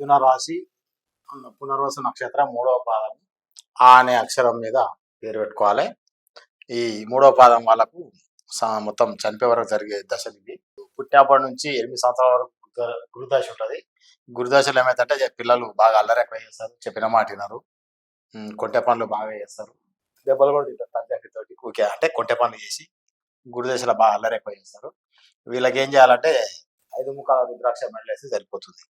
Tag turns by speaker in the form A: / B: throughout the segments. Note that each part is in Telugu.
A: మిథున రాశి పునర్వస నక్షత్రం మూడవ పాదం. ఆ అనే అక్షరం మీద పేరు పెట్టుకోవాలి. ఈ మూడవ పాదం వాళ్ళకు మొత్తం చనిపోయే వరకు జరిగే దశలు ఇవి. పుట్టినప్పటి నుంచి ఎనిమిది సంవత్సరాల వరకు గురుదశ ఉంటుంది. గురుదశలో ఏమైందంటే పిల్లలు బాగా అల్లరి ఎక్కువ చేస్తారు చెప్పిన మాట వినరు. కొంటె పనులు బాగా చేస్తారు. దెబ్బలు కూడా తింటారు తల్లిదండ్రులతోటి ఊకే అంటే కొంటె పనులు చేసి గురుదశలో బాగా అల్లరి ఎక్కువ చేస్తారు. వీళ్ళకి ఏం చేయాలంటే ఐదు ముఖాల రుద్రాక్ష మెడలేస్తే సరిపోతుంది.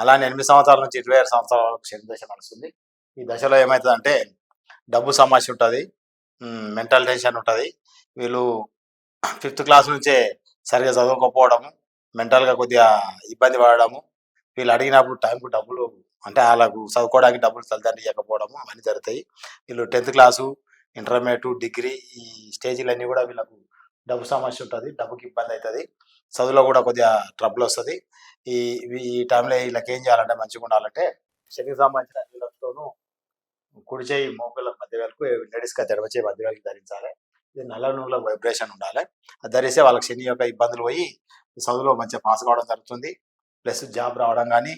A: అలానే ఎనిమిది సంవత్సరాల నుంచి ఇరవై ఆరు సంవత్సరాల వరకు శని దశ నడుస్తుంది. ఈ దశలో ఏమవుతుందంటే డబ్బు సమస్య ఉంటుంది. మెంటల్ టెన్షన్ ఉంటుంది. వీళ్ళు ఫిఫ్త్ క్లాస్ నుంచే సరిగా చదువుకోకపోవడము మెంటల్గా కొద్దిగా ఇబ్బంది పడడము వీళ్ళు అడిగినప్పుడు టైంకు డబ్బులు అంటే వాళ్ళకు చదువుకోవడానికి డబ్బులు తల్లిదండ్రులు ఇవ్వకపోవడము అవన్నీ జరుగుతాయి. వీళ్ళు టెన్త్ క్లాసు ఇంటర్మీడియట్ డిగ్రీ ఈ స్టేజీలన్నీ కూడా వీళ్ళకు డబ్బు సమస్య ఉంటుంది. డబ్బుకి ఇబ్బంది అవుతుంది. చదువులో కూడా కొద్దిగా ట్రబుల్ వస్తుంది. ఈ ఈ టైంలో వీళ్ళకి ఏం చేయాలంటే మంచిగా ఉండాలంటే శనికి సంబంధించిన నీళ్ళతోనూ కుడి చేయి మోపిల్ల మధ్య వేలకు లేడీస్గా ఎడమ చేయి మధ్య వేలకు ధరించాలి. ఇది నల్ల నూనెలో వైబ్రేషన్ ఉండాలి. అది ధరిస్తే వాళ్ళకి శని యొక్క ఇబ్బందులు పోయి చదువులో మంచిగా పాస్ కావడం జరుగుతుంది. ప్లస్ జాబ్ రావడం కానీ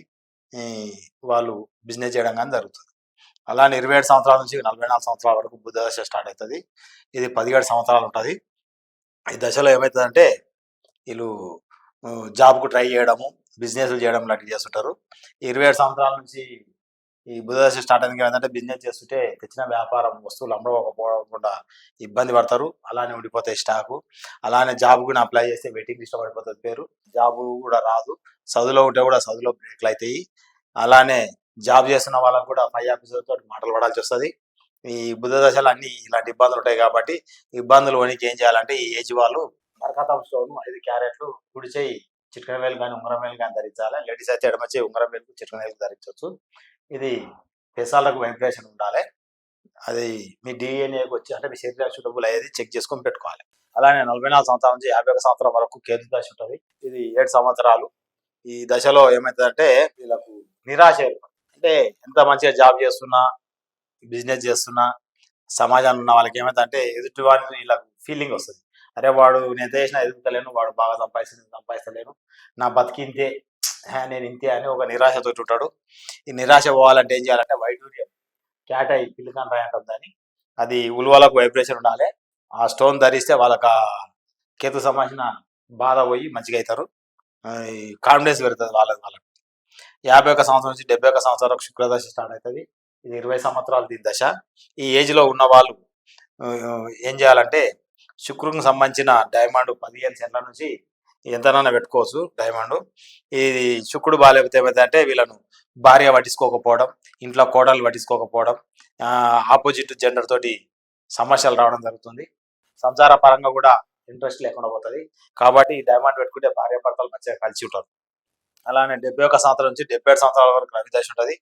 A: వాళ్ళు బిజినెస్ చేయడం కానీ జరుగుతుంది. అలానే ఇరవై ఏడు సంవత్సరాల నుంచి నలభై నాలుగు సంవత్సరాల వరకు బుద్ధ దశ స్టార్ట్ అవుతుంది. ఇది పదిహేడు సంవత్సరాలు ఉంటుంది. ఈ దశలో ఏమవుతుందంటే వీళ్ళు జాబ్కు ట్రై చేయడము బిజినెస్ చేయడం లాంటివి చేస్తుంటారు. ఇరవై ఏడు సంవత్సరాల నుంచి ఈ బుధదశ స్టార్ట్ అయింది ఏంటంటే బిజినెస్ చేస్తుంటే తెచ్చిన వ్యాపారం వస్తువులు అమ్మకపోవకుండా ఇబ్బంది పడతారు. అలానే ఉండిపోతాయి స్టాకు. అలానే జాబ్ కూడా అప్లై చేస్తే వెయిటింగ్ లిస్ట్ పడిపోతుంది పేరు. జాబ్ కూడా రాదు. చదువులో ఉంటే కూడా చదువులో బ్రేక్లు అవుతాయి అలానే జాబ్ చేస్తున్న వాళ్ళకు కూడా పై ఆఫీసర్ తోటి మాటలు పడాల్సి వస్తుంది. ఈ బుధ దశలు అన్ని ఇలాంటి ఇబ్బందులు ఉంటాయి కాబట్టి ఇబ్బందులు వనికి ఏం చేయాలంటే ఈ ఏజ్ వాళ్ళు మరకతం స్టోన్ ఐదు క్యారెట్లు కుడి చేయి చిట్కన వేలు కానీ ఉంగరం వేలు కానీ ధరించాలి? లేడీస్ అయితే ఎడమ చేయి ఉంగరం వేలు చిట్కన వేలు ధరించవచ్చు. ఇది పెసాలకు వైబ్రేషన్ ఉండాలి. అది మీ డిఎన్ఏకి వచ్చి అంటే మీ శరీర సూటబుల్ అయ్యేది చెక్ చేసుకొని పెట్టుకోవాలి. అలానే నలభై నాలుగు సంవత్సరాల నుంచి యాభై ఒక సంవత్సరం వరకు కేతు దశ ఉంటుంది. ఇది ఏడు సంవత్సరాలు. ఈ దశలో ఏమవుతుందంటే వీళ్ళకు నిరాశ అంటే ఎంత మంచిగా జాబ్ చేస్తున్నా బిజినెస్ చేస్తున్నా సమాజంలో ఉన్న వాళ్ళకి ఏమైందంటే ఎదుటి వాడిని వీళ్ళకు ఫీలింగ్ వస్తుంది. అరే వాడు నేను చేసిన ఎదుగుతలేను వాడు బాగా సంపాదిస్తుంది సంపాదిస్తలేను. నా బతికింతే నేను ఇంతే అని ఒక నిరాశతో ఉంటాడు ఈ నిరాశ పోవాలంటే ఏం చేయాలంటే వైడూర్యం క్యాట్ అయి పిల్లికన్ రాయి దాన్ని. అది ఉలువలకు వైబ్రేషన్ ఉండాలి. ఆ స్టోన్ ధరిస్తే వాళ్ళకి కేతు సంబంధించిన బాధ పోయి మంచిగా అవుతారు. కాన్ఫిడెన్స్ పెడుతుంది వాళ్ళకి వాళ్ళకి. యాభై ఒక సంవత్సరం నుంచి డెబ్బై ఒక సంవత్సరం వరకు శుక్రదశ స్టార్ట్ అవుతుంది. ఇది ఇరవై సంవత్సరాలు దీని దశ. ఈ ఏజ్లో ఉన్న వాళ్ళు ఏం చేయాలంటే శుక్రునికి సంబంధించిన డైమండ్ పదిహేను సెంట్ల నుంచి ఎంతనైనా పెట్టుకోవచ్చు డైమండ్. ఇది శుక్రుడు బాగాలేకపోతే ఏమైందంటే వీళ్ళను భార్య పట్టించుకోకపోవడం ఇంట్లో కోడలు పట్టించుకోకపోవడం ఆపోజిట్ జెండర్ తోటి సమస్యలు రావడం జరుగుతుంది. సంసార పరంగా కూడా ఇంట్రెస్ట్ లేకుండా పోతుంది. కాబట్టి ఈ డైమండ్ పెట్టుకుంటే భార్య భర్తలు మంచిగా కలిసి ఉంటారు. అలానే డెబ్బై ఒక సంవత్సరం నుంచి డెబ్బై ఏడు సంవత్సరాల వరకు రవి దశ ఉంటుంది.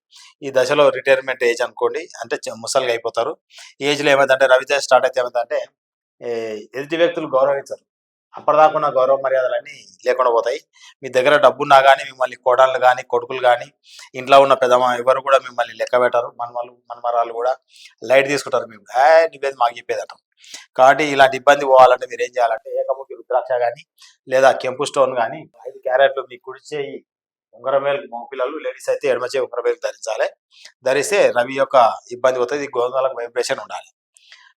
A: ఈ దశలో రిటైర్మెంట్ ఏజ్ అనుకోండి అంటే ముసలిగా అయిపోతారు. ఏజ్లో ఏజ్లో ఏమైందంటే రవి దశ స్టార్ట్ అయితే ఏమైందంటే ఎదుటి వ్యక్తులు గౌరవించరు. అప్పటిదాకున్న గౌరవ మర్యాదలన్నీ లేకుండా పోతాయి. మీ దగ్గర డబ్బున్నా కానీ మిమ్మల్ని కోడళ్ళు కానీ కొడుకులు కానీ ఇంట్లో ఉన్న పెద్ద ఎవరు కూడా మిమ్మల్ని లెక్క పెట్టరు. మనమలు మనమరాలు కూడా లైట్ తీసుకుంటారు మేము. ఏ నువ్వేది మాకు చెప్పేదట. కాబట్టి ఇలాంటి ఇబ్బంది పోవాలంటే మీరు ఏం చేయాలంటే ఏకముఖి రుద్రాక్ష కానీ లేదా కెంపు స్టోన్ కానీ ఐదు క్యారెట్లు మీ కుడి చేయి ఉంగరం మగపిల్లలు లేడీస్ అయితే ఎడమచే ఉంగరమేలు ధరించాలి. ధరిస్తే రవి యొక్క ఇబ్బంది పోతుంది గోధుమలకు వైబ్రేషన్ ఉండాలి.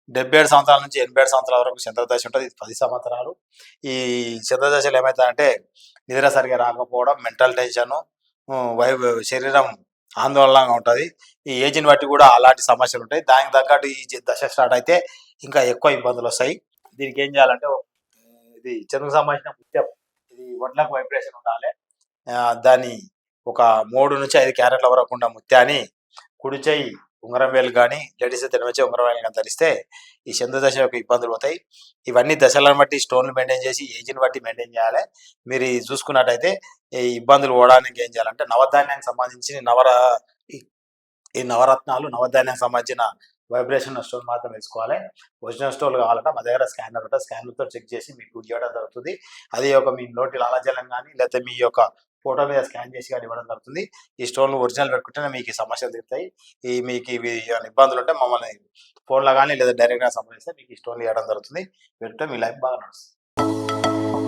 A: డెబ్బై ఏడు సంవత్సరాల నుంచి ఎనభై ఏడు సంవత్సరాల వరకు చంద్రదశ ఉంటుంది ఇది పది సంవత్సరాలు. ఈ చంద్రదశలు ఏమవుతాయంటే నిద్ర సరిగా రాకపోవడం మెంటల్ టెన్షన్ వై శరీరం ఆందోళనగా ఉంటుంది. ఈ ఏజ్ని బట్టి కూడా అలాంటి సమస్యలు ఉంటాయి. దానికి తగ్గట్టు ఈ దశ స్టార్ట్ అయితే ఇంకా ఎక్కువ ఇబ్బందులు వస్తాయి. దీనికి ఏం చేయాలంటే ఇది చంద్రకు సంబంధించిన ముత్యం ఇది వడ్లకు వైబ్రేషన్ ఉండాలి. ఆ, దాన్ని ఒక మూడు నుంచి ఐదు క్యారెట్ల వరకు ఉన్న ముత్యాన్ని కుడి చేయి ఉంగరం వేలు కానీ లేడీస్ అయితే ఎడమ ఉంగరం వేలు కానీ ధరిస్తే ఈ చంద్ర దశ యొక్క ఇబ్బందులు పోతాయి. ఇవన్నీ దశలను బట్టి స్టోన్లు మెయింటైన్ చేసి ఏజ్ని బట్టి మెయింటైన్ చేయాలి. మీరు చూసుకున్నట్టయితే ఈ ఇబ్బందులు పోవడానికి ఏం చేయాలంటే నవధాన్యానికి సంబంధించి నవర ఈ- నవరత్నాలు నవధాన్యానికి సంబంధించిన వైబ్రేషన్ స్టోన్ మాత్రం వేసుకోవాలి. ఒరిజినల్ స్టోన్ కావాలంటే మా దగ్గర స్కానర్ ఉంటుంది. స్కానర్తో చెక్ చేసి మీకు ఇవ్వడం జరుగుతుంది. అది ఒక మీ నోటి లాలజలం కానీ లేకపోతే మీ యొక్క ఫోటో మీద స్కాన్ చేసి కానీ ఇవ్వడం జరుగుతుంది. ఈ స్టోన్ ఒరిజినల్ పెట్టుకుంటేనే మీకు ఈ సమస్యలు తీరుతాయి. ఈ మీకు ఇవి ఇబ్బందులు ఉంటే మమ్మల్ని ఫోన్లో కానీ లేదా డైరెక్ట్గా సంప్రదిస్తే మీకు ఈ స్టోన్ ఇవ్వడం జరుగుతుంది. పెడితే మీ లైఫ్ బాగా నడుస్తుంది.